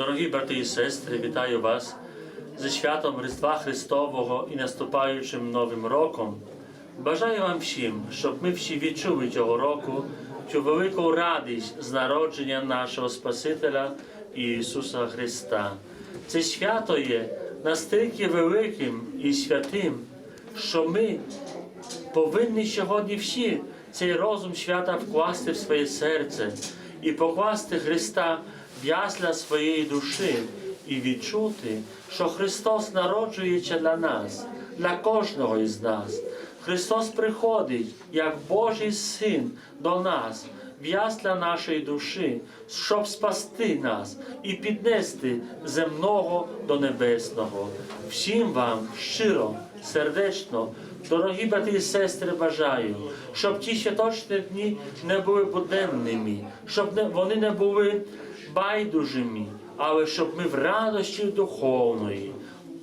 Дорогі брати і сестри, вітаю вас зі святом Різдва Христового і наступаючим Новим роком. Бажаю вам всім, щоб ми всі відчули цього року цю велику радість з народження нашого Спасителя Ісуса Христа. Це свято є настільки великим і святим, що ми повинні сьогодні всі цей розум свята вкласти в своє серце і покласти Христа ясля своєї душі і відчути, що Христос народжується для нас, для кожного із нас. Христос приходить як Божий Син до нас в нашої душі, щоб спасти нас і піднести земного до небесного. Всім вам щиро, сердечно, дорогі брати і сестри, бажаю, щоб ті святочні дні не були буденними, щоб вони не були байдужими, але щоб ми в радості духовної,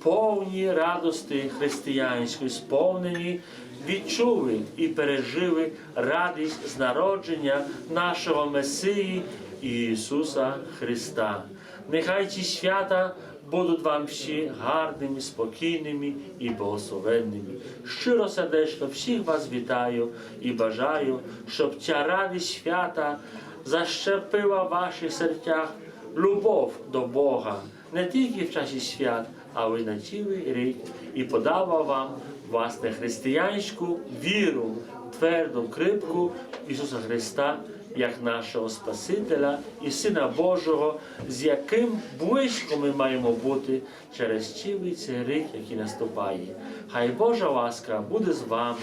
повній радості християнської, сповнені, відчули і пережили радість з народження нашого Месії Ісуса Христа. Нехай ці свята будуть вам всі гарними, спокійними і благословенними. Щиро сердечно всіх вас вітаю і бажаю, щоб ця радість свята защепила в ваших серцях любов до Бога не тільки в часі свят, але й на цілий рік і подава вам власне християнську віру, тверду, крипку Ісуса Христа як нашого Спасителя і Сина Божого, з яким близько ми маємо бути через цілий цей рік, який наступає. Хай Божа ласка буде з вами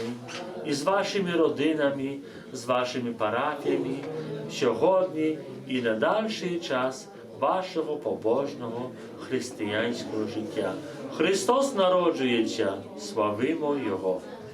і з вашими родинами, з вашими парафіями сьогодні і на дальший час вашого побожного християнського життя. Христос народжується, славимо Його!